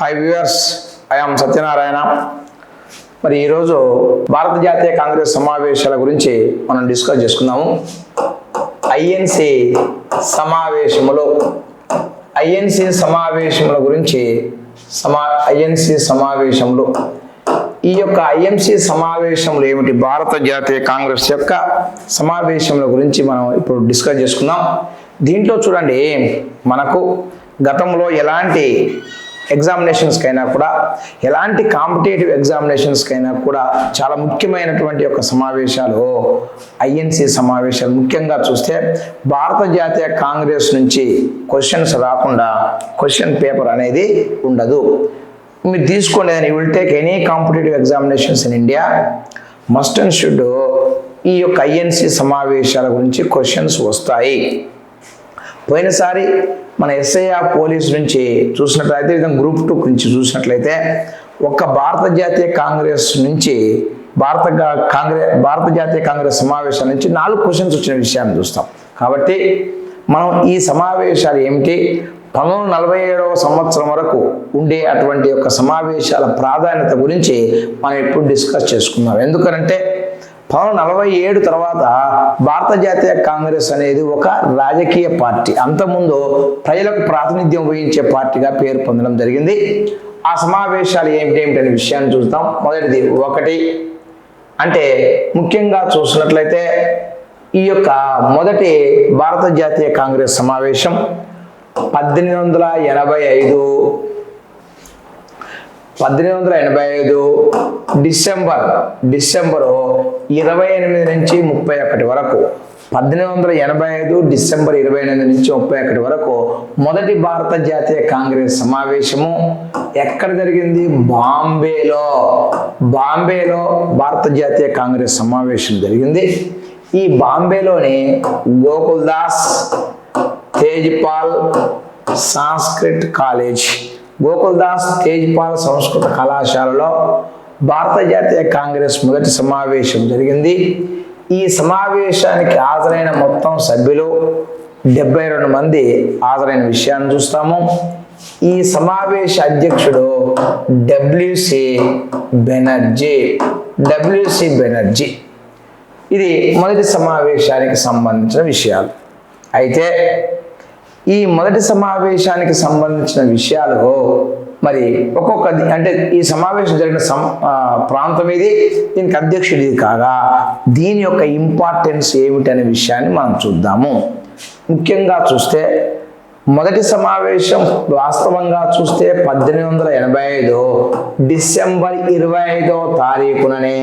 Hi viewers I'm Satyanarayana మరి ఈరోజు భారత జాతీయ కాంగ్రెస్ సమావేశాల గురించి మనం డిస్కస్ చేసుకుందాము. ఐఎన్సి సమావేశములు ఐఎన్సి సమావేశముల గురించి సమా ఐఎన్సి సమావేశములు ఈ యొక్క ఐఎంసి సమావేశములు ఏమిటి భారత జాతీయ కాంగ్రెస్ యొక్క సమావేశముల గురించి మనం ఇప్పుడు డిస్కస్ చేసుకుందాం. దీంట్లో చూడండి మనకు గతంలో ఎలాంటి ఎగ్జామినేషన్స్కైనా కూడా ఎలాంటి కాంపిటేటివ్ ఎగ్జామినేషన్స్కైనా కూడా చాలా ముఖ్యమైనటువంటి యొక్క సమావేశాలు ఐఎన్సి సమావేశాలు ముఖ్యంగా చూస్తే భారత జాతీయ కాంగ్రెస్ నుంచి క్వశ్చన్స్ రాకుండా క్వశ్చన్ పేపర్ అనేది ఉండదు. మీరు తీసుకోండి you will take any competitive examinations in India must and should ఈ యొక్క ఐఎన్సి సమావేశాల గురించి క్వశ్చన్స్ వస్తాయి. పోయినసారి మన ఎస్ఐఆర్ పోలీస్ నుంచి చూసినట్లయితే విధంగా గ్రూప్ టూ గురించి చూసినట్లయితే ఒక్క భారత జాతీయ కాంగ్రెస్ నుంచి భారత కాంగ్రెస్ భారత జాతీయ కాంగ్రెస్ సమావేశాల నుంచి నాలుగు క్వశ్చన్స్ వచ్చిన విషయాన్ని చూస్తాం. కాబట్టి మనం ఈ సమావేశాలు ఏమిటి? పంతొమ్మిది నలభై ఏడవ సంవత్సరం వరకు ఉండే అటువంటి యొక్క సమావేశాల ప్రాధాన్యత గురించి మనం ఇప్పుడు డిస్కస్ చేసుకుందాం. ఎందుకనంటే పంతొమ్మిది నలభై ఏడు తర్వాత భారత జాతీయ కాంగ్రెస్ అనేది ఒక రాజకీయ పార్టీ. అంతకుముందు ప్రజలకు ప్రాతినిధ్యం వహించే పార్టీగా పేరు పొందడం జరిగింది. ఆ సమావేశాలు ఏమిటేమిటనే విషయాన్ని చూద్దాం. మొదటిది ఒకటి. అంటే ముఖ్యంగా చూసినట్లయితే ఈ యొక్క మొదటి భారత జాతీయ కాంగ్రెస్ సమావేశం పద్దెనిమిది వందల ఎనభై ఐదు. పద్దెనిమిది వందల ఎనభై ఐదు డిసెంబర్. డిసెంబరు ఇరవై ఎనిమిది నుంచి ముప్పై ఒకటి వరకు పద్దెనిమిది వందల ఎనభై ఐదు డిసెంబర్ ఇరవై ఎనిమిది నుంచి ముప్పై ఒకటి వరకు మొదటి భారత జాతీయ కాంగ్రెస్ సమావేశము ఎక్కడ జరిగింది? బాంబేలో. బాంబేలో భారత జాతీయ కాంగ్రెస్ సమావేశం జరిగింది. ఈ బాంబేలోని గోకుల్ దాస్ తేజ్పాల్ సాంస్క్రిట్ కాలేజ్ గోకుల్దాస్ తేజ్పాల్ సంస్కృత కళాశాలలో భారత జాతీయ కాంగ్రెస్ మొదటి సమావేశం జరిగింది. ఈ సమావేశానికి హాజరైన మొత్తం సభ్యులు డెబ్బై రెండు మంది హాజరైన విషయాన్ని చూస్తాము. ఈ సమావేశ అధ్యక్షుడు డబ్ల్యూసి బెనర్జీ డబ్ల్యూసి బెనర్జీ. ఇది మొదటి సమావేశానికి సంబంధించిన విషయాలు. అయితే ఈ మొదటి సమావేశానికి సంబంధించిన విషయాలు మరి ఒక్కొక్క అంటే ఈ సమావేశం జరిగిన సం ప్రాంతం ఇది దీనికి అధ్యక్షుడు ఇది కాగా దీని యొక్క ఇంపార్టెన్స్ ఏమిటి అనే విషయాన్ని మనం చూద్దాము. ముఖ్యంగా చూస్తే మొదటి సమావేశం వాస్తవంగా చూస్తే పద్దెనిమిది వందల ఎనభై ఐదు డిసెంబర్ ఇరవై ఐదో తారీఖుననే.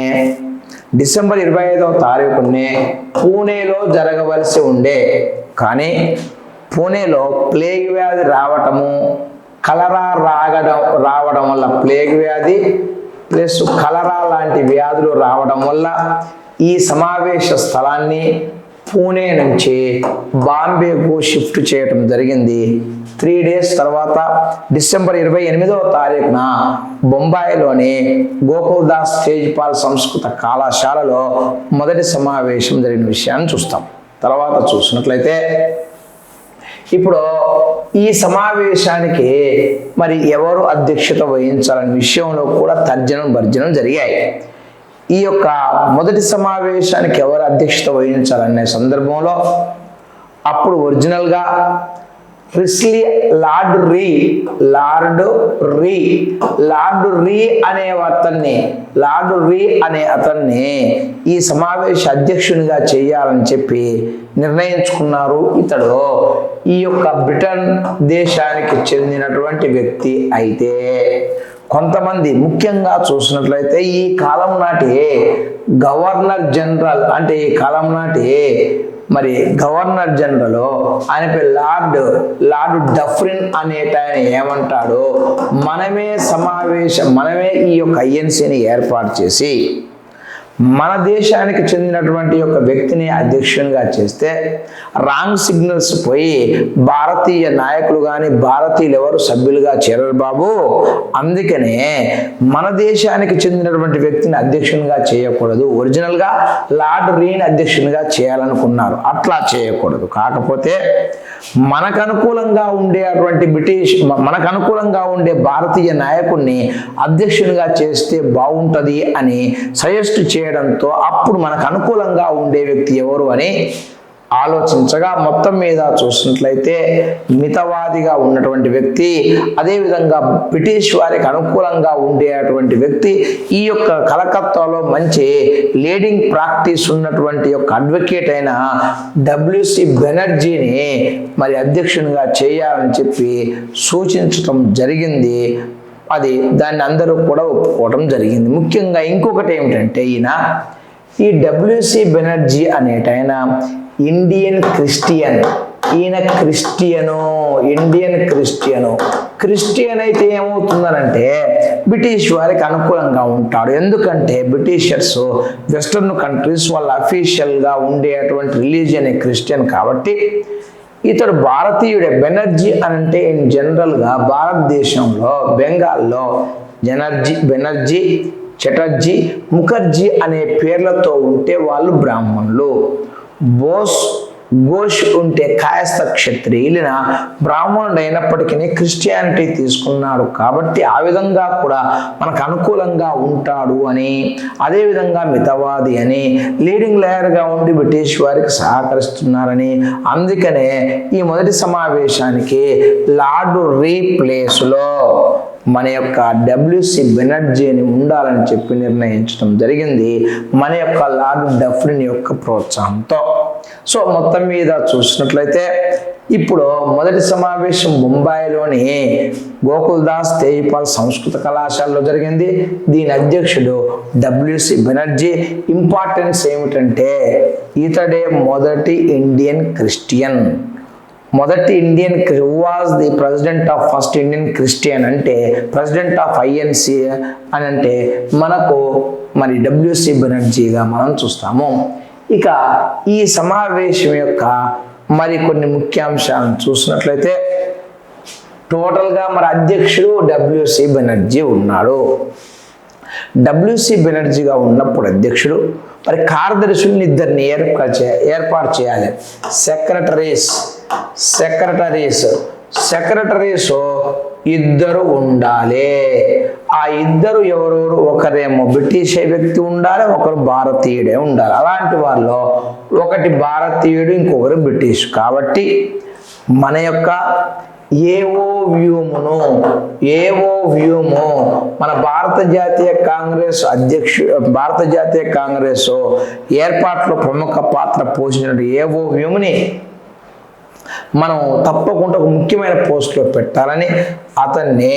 డిసెంబర్ ఇరవై ఐదవ తారీఖునే పూణేలో జరగవలసి ఉండే. కానీ పూణేలో ప్లేగ్ వ్యాధి రావటము కలరా రాగడం రావడం వల్ల ప్లేగ్ వ్యాధి ప్లస్ కలరా లాంటి వ్యాధులు రావడం వల్ల ఈ సమావేశ స్థలాన్ని పూణే నుంచి బాంబేకు షిఫ్ట్ చేయటం జరిగింది. త్రీ డేస్ తర్వాత డిసెంబర్ ఇరవై ఎనిమిదవ తారీఖున బొంబాయిలోని గోకుల్దాస్ తేజ్పాల్ సంస్కృత కళాశాలలో మొదటి సమావేశం జరిగిన విషయాన్ని చూస్తాం. తర్వాత చూసినట్లయితే ఇప్పుడు ఈ సమావేశానికి మరి ఎవరు అధ్యక్షత వహించాలనే విషయంలో కూడా తర్జనం భర్జనం జరిగాయి. ఈ యొక్క మొదటి సమావేశానికి ఎవరు అధ్యక్షత వహించాలనే సందర్భంలో అప్పుడు ఒరిజినల్గా Priestley Lord Reay Lord Reay. Lord Reay అనే అతన్ని లార్డ్ రీ అనే అతన్ని ఈ సమావేశ అధ్యక్షునిగా చేయాలని చెప్పి నిర్ణయించుకున్నారు ఇతడు. ఈ యొక్క బ్రిటన్ దేశానికి చెందినటువంటి వ్యక్తి అయితే కొంతమంది ముఖ్యంగా చూసినట్లయితే ఈ కాలం నాటి గవర్నర్ జనరల్ అంటే ఈ కాలం నాటి మరి గవర్నర్ జనరల్ ఆయన పేరు లార్డ్ లార్డ్ డఫ్రిన్ అనేట ఆయన ఏమంటాడో మనమే సమావేశం మనమే ఈ యొక్క ఐఎన్సీని ఏర్పాటు చేసి మన దేశానికి చెందినటువంటి యొక్క వ్యక్తిని అధ్యక్షునిగా చేస్తే రాంగ్ సిగ్నల్స్ పోయి భారతీయ నాయకులు కానీ భారతీయులు ఎవరు సభ్యులుగా చేరరు బాబు. అందుకనే మన దేశానికి చెందినటువంటి వ్యక్తిని అధ్యక్షునిగా చేయకూడదు. ఒరిజినల్గా లార్డ్ రీన్ అధ్యక్షునిగా చేయాలనుకున్నారు. అట్లా చేయకూడదు. కాకపోతే మనకు అనుకూలంగా ఉండేటువంటి బ్రిటిష్ మనకు అనుకూలంగా ఉండే భారతీయ నాయకుడిని అధ్యక్షునిగా చేస్తే బాగుంటుంది అని సజెస్ట్ చేయడంతో అప్పుడు మనకు అనుకూలంగా ఉండే వ్యక్తి ఎవరు అని ఆలోచించగా మొత్తం మీద చూసినట్లయితే మితవాదిగా ఉన్నటువంటి వ్యక్తి అదేవిధంగా బ్రిటిష్ వారికి అనుకూలంగా ఉండేటువంటి వ్యక్తి ఈ యొక్క కలకత్తాలో మంచి లీడింగ్ ప్రాక్టీస్ ఉన్నటువంటి యొక్క అడ్వకేట్ అయిన డబ్ల్యూసి బెనర్జీని మరి అధ్యక్షునిగా చేయాలని చెప్పి సూచించటం జరిగింది. అది దాన్ని అందరూ కూడా ఒప్పుకోవడం జరిగింది. ముఖ్యంగా ఇంకొకటి ఏమిటంటే ఈయన ఈ డబ్ల్యూసి బెనర్జీ అనేటైన ఇండియన్ క్రిస్టియన్ ఈయన క్రిస్టియను ఇండియన్ క్రిస్టియను క్రిస్టియన్ అయితే ఏమవుతుందనంటే బ్రిటిష్ వారికి అనుకూలంగా ఉంటాడు. ఎందుకంటే బ్రిటిషర్స్ వెస్టర్న్ కంట్రీస్ వాళ్ళ అఫీషియల్గా ఉండేటువంటి రిలీజియన్ క్రిస్టియన్ కాబట్టి ఇతడు భారతీయుడే. బెనర్జీ అంటే ఇన్ జనరల్గా భారతదేశంలో బెంగాల్లో జనర్జీ బెనర్జీ చటర్జీ ముఖర్జీ అనే పేర్లతో ఉంటే వాళ్ళు బ్రాహ్మణులు. బోస్ ఘోష్ ఉంటే కాయస్థ క్షత్రియులిన బ్రాహ్మణుడు అయినప్పటికీ క్రిస్టియానిటీ తీసుకున్నాడు. కాబట్టి ఆ విధంగా కూడా మనకు అనుకూలంగా ఉంటాడు అని అదేవిధంగా మితవాది అని లీడింగ్ లేయర్గా ఉండి బ్రిటిష్ వారికి సహకరిస్తున్నారని అందుకనే ఈ మొదటి సమావేశానికి లార్డు రీ ప్లేస్లో మన యొక్క డబ్ల్యూసి బెనర్జీని ఉండాలని చెప్పి నిర్ణయించడం జరిగింది. మన యొక్క లార్డ్ డఫ్రిన్ యొక్క ప్రోత్సాహంతో. సో మొత్తం మీద చూసినట్లయితే ఇప్పుడు మొదటి సమావేశం ముంబైలోని గోకుల్దాస్ తేజ్పాల్ సంస్కృత కళాశాలలో జరిగింది. దీని అధ్యక్షుడు డబ్ల్యూసి బెనర్జీ. ఇంపార్టెన్స్ ఏమిటంటే ఇతడే మొదటి ఇండియన్ క్రిస్టియన్. మొదటి Indian was the president of first Indian Christian అంటే ప్రెసిడెంట్ ఆఫ్ ఐఎన్సి అని అంటే మనకు మరి డబ్ల్యూసి బెనర్జీగా మనం చూస్తాము. ఇక ఈ సమావేశం యొక్క మరికొన్ని ముఖ్యాంశాలను చూసినట్లయితే టోటల్గా మరి అధ్యక్షుడు డబ్ల్యూసి బెనర్జీ ఉన్నాడు. డబ్ల్యూసి బెనర్జీగా ఉన్నప్పుడు అధ్యక్షుడు మరి కార్యదర్శుల్ని ఇద్దరిని ఏర్పాటు ఏర్పాటు చేయాలి. సెక్రటరీస్ సెక్రటరీస్ సెక్రటరీస్ ఇద్దరు ఉండాలి. ఆ ఇద్దరు ఎవరెవరు? ఒకరేమో బ్రిటిష్ వ్యక్తి ఉండాలి ఒకరు భారతీయుడే ఉండాలి. అలాంటి వాళ్ళు ఒకటి భారతీయుడు ఇంకొకరు బ్రిటిష్. కాబట్టి మన యొక్క ఏవో వ్యూమును ఏవో వ్యూము మన భారత జాతీయ కాంగ్రెస్ అధ్యక్షు భారత జాతీయ కాంగ్రెస్ ఏర్పాట్లో ప్రముఖ పాత్ర పోషించిన ఏవో వ్యూముని మనం తప్పకుండా ఒక ముఖ్యమైన పోస్ట్లో పెట్టాలని అతన్ని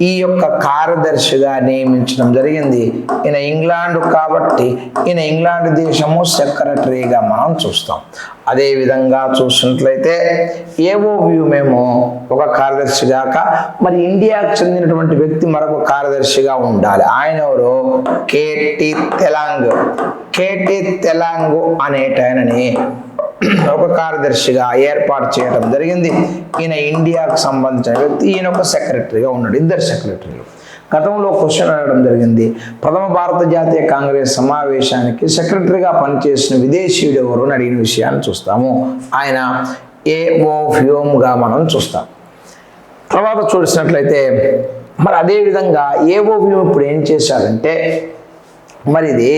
ఈ యొక్క కార్యదర్శిగా నియమించడం జరిగింది. ఈయన ఇంగ్లాండ్ కాబట్టి ఈయన ఇంగ్లాండ్ దేశము సెక్రటరీగా మనం చూస్తాం. అదేవిధంగా చూసినట్లయితే ఏవో వ్యూ మేము ఒక కార్యదర్శిగాక మరి ఇండియాకు చెందినటువంటి వ్యక్తి మరొక కార్యదర్శిగా ఉండాలి. ఆయన ఎవరు? కేటి తెలాంగ్. కేటి తెలాంగ్ అనేటాయనని ఒక కార్యదర్శిగా ఏర్పాటు చేయడం జరిగింది. ఈయన ఇండియాకు సంబంధించిన వ్యక్తి ఈయన ఒక సెక్రటరీగా ఉన్నాడు ఇద్దరు సెక్రటరీలు. గతంలో క్వశ్చన్ అడగడం జరిగింది. ప్రథమ భారత జాతీయ కాంగ్రెస్ సమావేశానికి సెక్రటరీగా పనిచేసిన విదేశీయుడు ఎవరు అని అడిగిన విషయాన్ని చూస్తాము. ఆయన ఏ ఓ ఫ్యూమ్గా మనం చూస్తాం. తర్వాత చూసినట్లయితే మరి అదేవిధంగా ఏఓ ఏవో ఇప్పుడు ఏం చేశారంటే మరి ఇది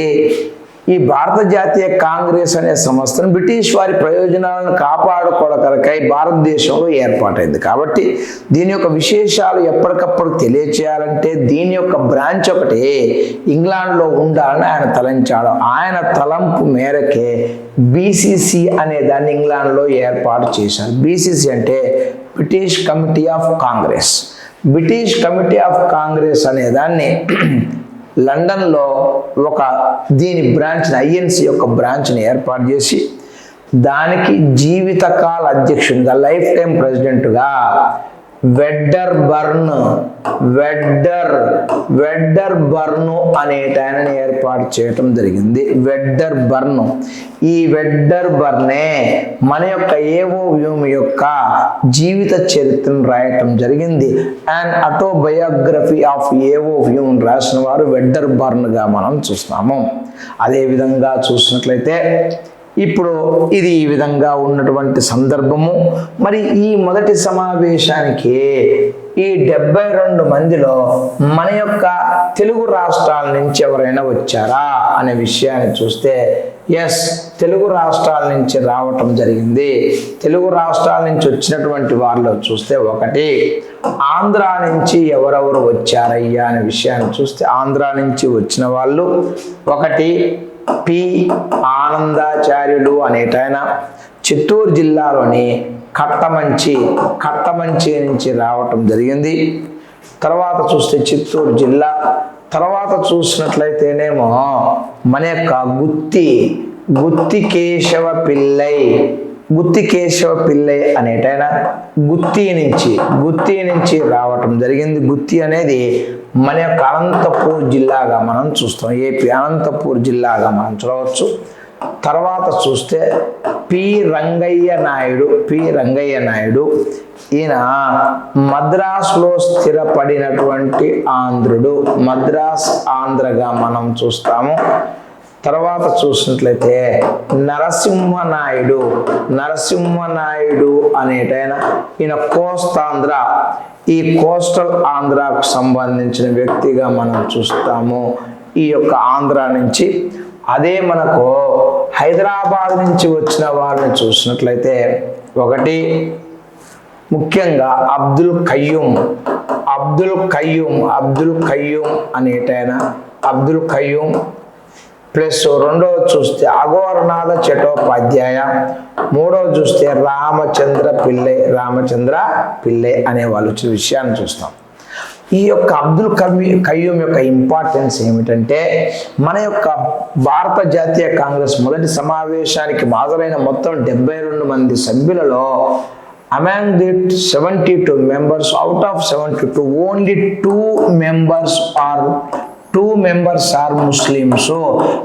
ఈ భారత జాతీయ కాంగ్రెస్ అనే సంస్థను బ్రిటిష్ వారి ప్రయోజనాలను కాపాడుకోవడకరకై భారతదేశంలో ఏర్పాటైంది. కాబట్టి దీని యొక్క విశేషాలు ఎప్పటికప్పుడు తెలియచేయాలంటే దీని యొక్క బ్రాంచ్ ఒకటి ఇంగ్లాండ్లో ఉండాలని ఆయన తలంచాడు. ఆయన తలంపు మేరకే బీసీసీ అనే దాన్ని ఇంగ్లాండ్లో ఏర్పాటు చేశారు. బీసీసీ అంటే British committee of Congress. British committee of Congress అనే దాన్ని లండన్లో ఒక దీని బ్రాంచ్ని ఐఎన్సి యొక్క బ్రాంచ్ని ఏర్పాటు చేసి దానికి జీవితకాల అధ్యక్షునిగా లైఫ్ టైం ప్రెసిడెంట్గా వెడ్డర్ బర్న్. వెడ్డర్ వెడ్డర్ బర్ను అనేటాయనని ఏర్పాటు చేయటం జరిగింది. Wedderburn. ఈ వెడ్డర్ బర్నే మన యొక్క ఏవో వ్యూమ్ యొక్క జీవిత చరిత్రను రాయటం జరిగింది. అండ్ ఆటోబయోగ్రఫీ ఆఫ్ ఏవో వ్యూమ్ రాసిన వారు వెడ్డర్ బర్న్గా మనం చూస్తున్నాము అదేవిధంగా చూసినట్లయితే ఇప్పుడు ఇది ఈ విధంగా ఉన్నటువంటి సందర్భము. మరి ఈ మొదటి సమావేశానికి ఈ డెబ్బై రెండు మందిలో మన యొక్క తెలుగు రాష్ట్రాల నుంచి ఎవరైనా వచ్చారా అనే విషయాన్ని చూస్తే ఎస్ తెలుగు రాష్ట్రాల నుంచి రావటం జరిగింది. తెలుగు రాష్ట్రాల నుంచి వచ్చినటువంటి వారిలో చూస్తే ఒకటి ఆంధ్ర నుంచి ఎవరెవరు వచ్చారయ్యా అనే విషయాన్ని చూస్తే ఆంధ్ర నుంచి వచ్చిన వాళ్ళు. ఒకటి పి. ఆనందాచార్యులు అనేటైన చిత్తూరు జిల్లాలోని కట్టమంచి కట్టమంచి నుంచి రావటం జరిగింది. తర్వాత చూస్తే చిత్తూరు జిల్లా. తర్వాత చూసినట్లయితేనేమో మన యొక్క గుత్తి గుత్తి కేశవ పిల్లై గుత్తి కేశవ పిల్లై అనేటైన గుత్తి నుంచి గుత్తి నుంచి రావటం జరిగింది. గుత్తి అనేది మన యొక్క అనంతపూర్ జిల్లాగా మనం చూస్తాం ఏపీ అనంతపూర్ జిల్లాగా మనం చూడవచ్చు. తర్వాత చూస్తే పి రంగయ్య నాయుడు పి రంగయ్య నాయుడు. ఈయన మద్రాసులో స్థిరపడినటువంటి ఆంధ్రుడు. మద్రాస్ ఆంధ్రగా మనం చూస్తాము. తర్వాత చూసినట్లయితే నరసింహనాయుడు. నరసింహనాయుడు అనేటైన ఈయన కోస్తాంధ్ర. ఈ కోస్టల్ ఆంధ్రాకు సంబంధించిన వ్యక్తిగా మనం చూస్తాము. ఈ యొక్క ఆంధ్ర నుంచి అదే మనకు హైదరాబాద్ నుంచి వచ్చిన వారిని చూసినట్లయితే ఒకటి ముఖ్యంగా అబ్దుల్ కయ్యూమ్ అబ్దుల్ కయ్యూమ్ అబ్దుల్ కయ్యూమ్ అనేటైన అబ్దుల్ కయ్యూమ్ ప్లస్ రెండవ చూస్తే అఘోరనాథ చటోపాధ్యాయ. మూడవ చూస్తే రామచంద్ర పిల్లై రామచంద్ర పిల్లై అనే వాళ్ళు వచ్చిన విషయాన్ని చూస్తాం. ఈ యొక్క అబ్దుల్ కవి కయ్యూమ్ యొక్క ఇంపార్టెన్స్ ఏమిటంటే మన యొక్క భారత జాతీయ కాంగ్రెస్ మొదటి సమావేశానికి హాజరైన మొత్తం డెబ్బై రెండు మంది సభ్యులలో among the seventy two members out of seventy two only two members are two members are Muslims.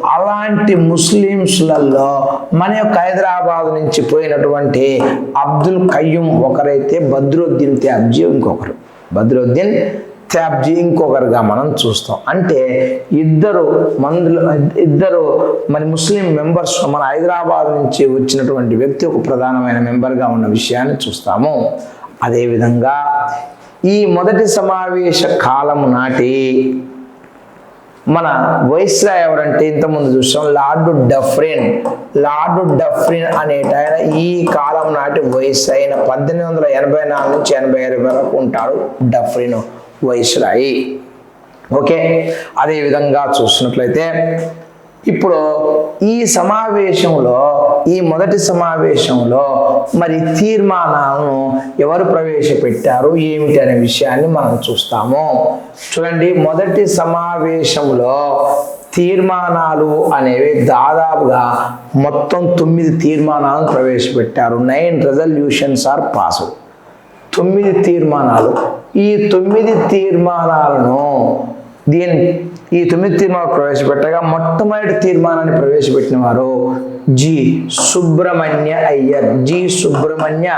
అలాంటి ముస్లిమ్స్లలో మన యొక్క హైదరాబాద్ నుంచి పోయినటువంటి అబ్దుల్ కయ్యూమ్ ఒకరైతే బద్రుద్దీన్ త్యాబ్జీ ఇంకొకరు. బద్రుద్దీన్ త్యాబ్జీ ఇంకొకరుగా మనం చూస్తాం. అంటే ఇద్దరు మందులు ఇద్దరు మరి ముస్లిం మెంబర్స్ మన హైదరాబాద్ నుంచి వచ్చినటువంటి వ్యక్తి ఒక ప్రధానమైన మెంబర్గా ఉన్న విషయాన్ని చూస్తాము. అదేవిధంగా ఈ మొదటి సమావేశ కాలం నాటి మన వైస్రాయ్ ఎవరంటే ఇంతకుముందు చూసాం లార్డ్ డఫ్రిన్. లార్డు డఫ్రిన్ అనేట ఆయన ఈ కాలం నాటి వైస్రాయ్ అయిన పద్దెనిమిది వందల ఎనభై నాలుగు నుంచి ఎనభై ఐదు వరకు ఉంటాడు డఫ్రిన్ వైస్రాయి. ఓకే? అదే విధంగా చూసినట్లయితే ఇప్పుడు ఈ సమావేశంలో ఈ మొదటి సమావేశంలో మరి తీర్మానాలను ఎవరు ప్రవేశపెట్టారు ఏమిటి అనే విషయాన్ని మనం చూస్తాము. చూడండి మొదటి సమావేశంలో తీర్మానాలు అనేవి దాదాపుగా మొత్తం తొమ్మిది తీర్మానాలను ప్రవేశపెట్టారు. నైన్ రెజల్యూషన్స్ ఆర్ పాస్ తొమ్మిది తీర్మానాలు. ఈ తొమ్మిది తీర్మానాలను దీని ఈ తొమ్మిది తీర్మానాలు ప్రవేశపెట్టగా మొట్టమొదటి తీర్మానాన్ని ప్రవేశపెట్టిన వారు జి సుబ్రహ్మణ్య అయ్యర్. జి సుబ్రహ్మణ్య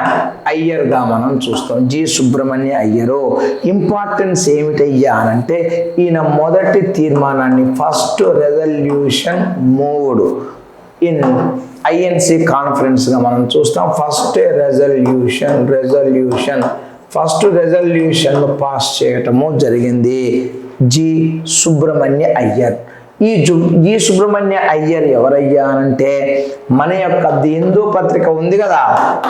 అయ్యర్గా మనం చూస్తాం. జి సుబ్రహ్మణ్య అయ్యరు. ఇంపార్టెన్స్ ఏమిటయ్యా అనంటే ఈయన మొదటి తీర్మానాన్ని ఫస్ట్ రెజల్యూషన్ మూడు. ఇన్ ఐఎన్సి కాన్ఫరెన్స్గా మనం చూస్తాం. First resolution resolution. First resolution pass చేయటము జరిగింది. జి సుబ్రహ్మణ్య అయ్యర్. ఈ జు ఈ సుబ్రహ్మణ్య అయ్యర్ ఎవరయ్యా అంటే మన యొక్క హిందూ పత్రిక ఉంది కదా.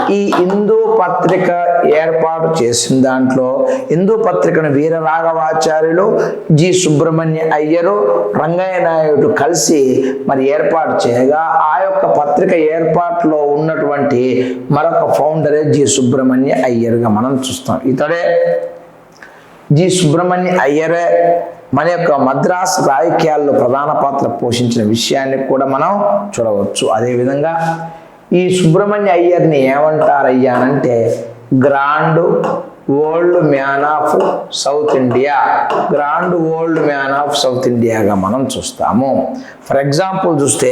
ఈ హిందూ పత్రిక ఏర్పాటు చేసిన దాంట్లో హిందూ పత్రికను వీర రాఘవాచార్యులు జి సుబ్రహ్మణ్య అయ్యరు రంగయ్య నాయుడు కలిసి మరి ఏర్పాటు చేయగా ఆ యొక్క పత్రిక ఏర్పాటులో ఉన్నటువంటి మరొక ఫౌండరే జి సుబ్రహ్మణ్య అయ్యర్గా మనం చూస్తాం. ఇతడే జి. సుబ్రహ్మణ్య అయ్యరే మన యొక్క మద్రాస్ రాజకీయాల్లో ప్రధాన పాత్ర పోషించిన విషయాన్ని కూడా మనం చూడవచ్చు. అదేవిధంగా ఈ సుబ్రహ్మణ్య అయ్యర్ని ఏమంటారు అయ్యానంటే grand old man of South India grand old man of South ఇండియాగా మనం చూస్తాము. ఫర్ ఎగ్జాంపుల్ చూస్తే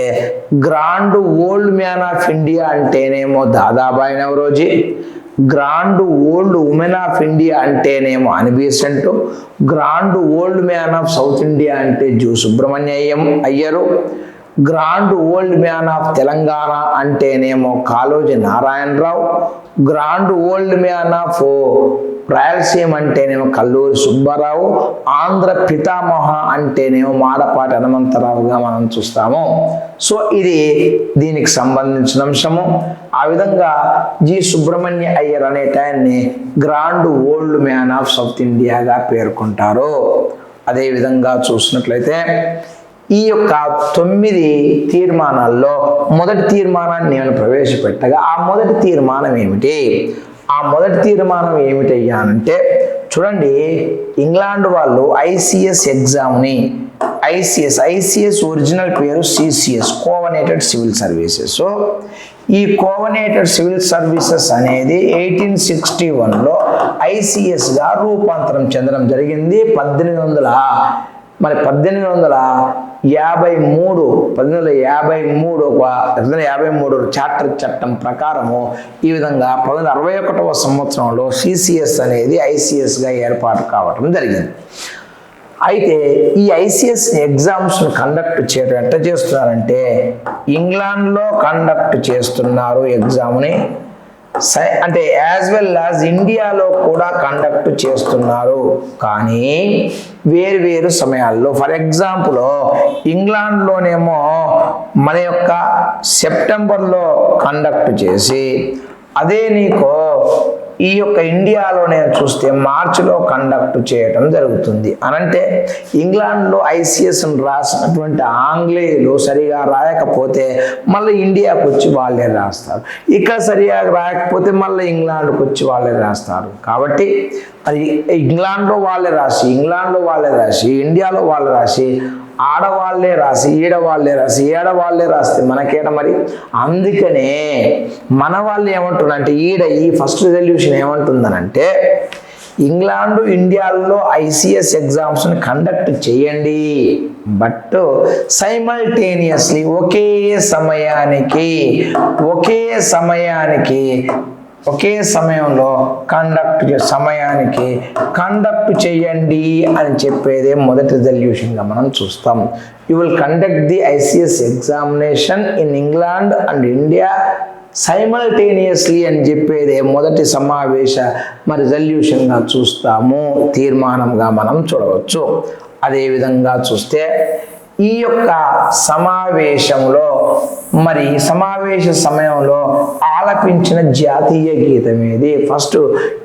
grand old man of India అంటేనేమో Dadabhai Naoroji grand old woman of India అంటేనేమో Annie Besant grand old man of South India అంటే zoo Subramaniam Iyer grand old man of Telangana అంటేనేమో Kaloji Narayanarao grand old man of Rayalaseema అంటేనేమో కల్లూరి సుబ్బారావు ఆంధ్ర పితామహ అంటేనేమో మాడపాటి హనుమంతరావుగా మనం చూస్తాము. So ఇది దీనికి సంబంధించిన అంశము. ఆ విధంగా జి. సుబ్రహ్మణ్య అయ్యర్ అనే టైంని grand old man of South ఇండియాగా పేర్కొంటారు. అదేవిధంగా చూసినట్లయితే ఈ యొక్క తొమ్మిది తీర్మానాల్లో మొదటి తీర్మానాన్ని నేను ప్రవేశపెట్టగా ఆ మొదటి తీర్మానం ఏమిటి? ఆ మొదటి తీర్మానం ఏమిటయ్యా అంటే చూడండి ఇంగ్లాండ్ వాళ్ళు ఐసిఎస్ ఎగ్జామ్ని ఐసిఎస్ ఐసిఎస్ ఒరిజినల్ పేరు CCS covenanted civil services. So ఈ కోవనేటెడ్ సివిల్ సర్వీసెస్ అనేది ఎయిటీన్ సిక్స్టీ వన్లో ఐసిఎస్గా రూపాంతరం చెందడం జరిగింది. పద్దెనిమిది వందల మరి పద్దెనిమిది వందల యాభై మూడు పద్దెనిమిది వందల యాభై మూడు ఒక పద్దెనిమిది వందల యాభై మూడు చార్టర్ చట్టం ప్రకారము ఈ విధంగా పంతొమ్మిది వందల అరవై ఒకటవ సంవత్సరంలో సిసిఎస్ అనేది ఐసిఎస్గా ఏర్పాటు కావటం జరిగింది. అయితే ఈ ఐసిఎస్ ఎగ్జామ్స్ను కండక్ట్ చేయడం ఎట్లా చేస్తున్నారంటే ఇంగ్లాండ్లో కండక్ట్ చేస్తున్నారు ఎగ్జామ్ని అంటే యాజ్ వెల్ యాజ్ ఇండియాలో కూడా కండక్ట్ చేస్తున్నారు. కానీ వేరు వేరు సమయాల్లో ఫర్ ఎగ్జాంపుల్ ఇంగ్లాండ్లోనేమో మన యొక్క సెప్టెంబర్లో కండక్ట్ చేసి అదే నీకు ఈ యొక్క ఇండియాలో నేను చూస్తే మార్చిలో కండక్ట్ చేయటం జరుగుతుంది. అనంటే ఇంగ్లాండ్లో ఐసీఎస్ను రాసినటువంటి ఆంగ్లేయులు సరిగా రాయకపోతే మళ్ళీ ఇండియాకు వచ్చి వాళ్ళే రాస్తారు. ఇక్కడ సరిగా రాయకపోతే మళ్ళీ ఇంగ్లాండ్కి వచ్చి వాళ్ళే రాస్తారు. కాబట్టి మరి ఇంగ్లాండ్లో వాళ్ళే రాసి ఇంగ్లాండ్లో వాళ్ళే రాసి ఇండియాలో వాళ్ళు రాసి ఆడవాళ్ళే రాసి ఈడవాళ్ళే రాసి ఏడవాళ్ళే రాస్తే మనకేట మరి? అందుకనే మన వాళ్ళు ఏమంటున్నారంటే ఈడ ఈ ఫస్ట్ రెజల్యూషన్ ఏమంటుందనంటే ఇంగ్లాండ్ ఇండియాలో ఐసిఎస్ ఎగ్జామ్స్ని కండక్ట్ చేయండి. బట్ సైమల్టేనియస్లీ ఒకే సమయానికి ఒకే సమయానికి ఒకే సమయంలో కండక్ట్ సమయానికి కండక్ట్ చేయండి అని చెప్పేదే మొదటి రిజల్యూషన్గా మనం చూస్తాం. You will conduct the ICS examination in England and India simultaneously అని చెప్పేదే మొదటి సమావేశ మరి రిజల్యూషన్గా చూస్తాము. తీర్మానంగా మనం చూడవచ్చు. అదేవిధంగా చూస్తే ఈ యొక్క సమావేశంలో మరి సమావేశ సమయంలో ఆలపించిన జాతీయ గీతం ఏది? ఫస్ట్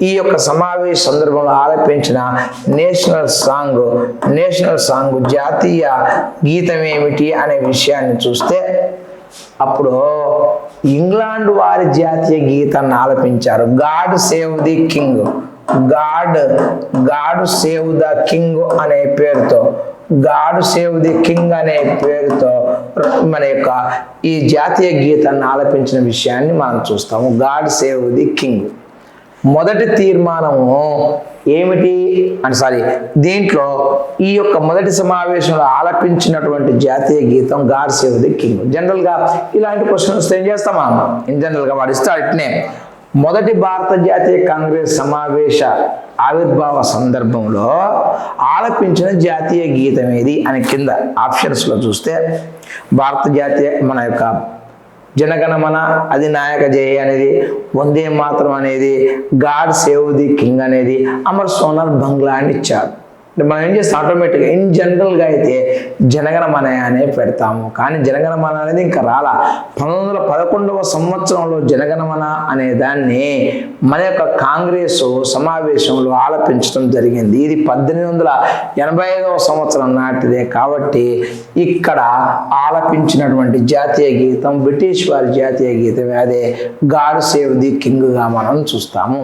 ఈ యొక్క సమావేశ సందర్భంలో ఆలపించిన నేషనల్ సాంగ్ నేషనల్ సాంగ్ జాతీయ గీతం ఏమిటి అనే విషయాన్ని చూస్తే అప్పుడు ఇంగ్లాండ్ వారి జాతీయ గీతాన్ని ఆలపించారు. God save the King. God God save the King అనే పేరుతో గాడ్ సేవ్ ది కింగ్ అనే పేరుతో మన యొక్క ఈ జాతీయ గీతాన్ని ఆలపించిన విషయాన్ని మనం చూస్తాము. గాడ్ సేవ్ ది కింగ్ మొదటి తీర్మానము ఏమిటి? అని సారీ దీంట్లో ఈ యొక్క మొదటి సమావేశంలో ఆలపించినటువంటి జాతీయ గీతం గాడ్ సేవ్ ది కింగ్ జనరల్గా ఇలాంటి క్వశ్చన్ వస్తే ఏం చేస్తాం మనం ఇన్ జనరల్గా వాడిస్తే అట్నే ఇట్నే. మొదటి భారత జాతీయ కాంగ్రెస్ సమావేశ ఆవిర్భావ సందర్భంలో ఆలపించిన జాతీయ గీతం ఏది అని కింద ఆప్షన్స్లో చూస్తే భారత జాతీయ మన యొక్క జనగణమన అది నాయక జయ అనేది వందే మాత్రం అనేది గాడ్ సేవ్ ది కింగ్ అనేది అమర్ సోనల్ బంగ్లా అని ఇచ్చారు. మనం ఏం చేస్తాం ఆటోమేటిక్గా ఇన్ జనరల్గా అయితే జనగణమన అనే పెడతాము. కానీ జనగణమన అనేది ఇంకా రాలా. పంతొమ్మిది వందల పదకొండవ సంవత్సరంలో జనగణమన అనే దాన్ని మన యొక్క కాంగ్రెస్ సమావేశంలో ఆలపించడం జరిగింది. ఇది పద్దెనిమిది వందల ఎనభై ఐదవ సంవత్సరం నాటిదే కాబట్టి ఇక్కడ ఆలపించినటువంటి జాతీయ గీతం బ్రిటిష్ వారి జాతీయ గీతం అదే గాడ్ సేవ్ ది కింగ్గా మనం చూస్తాము.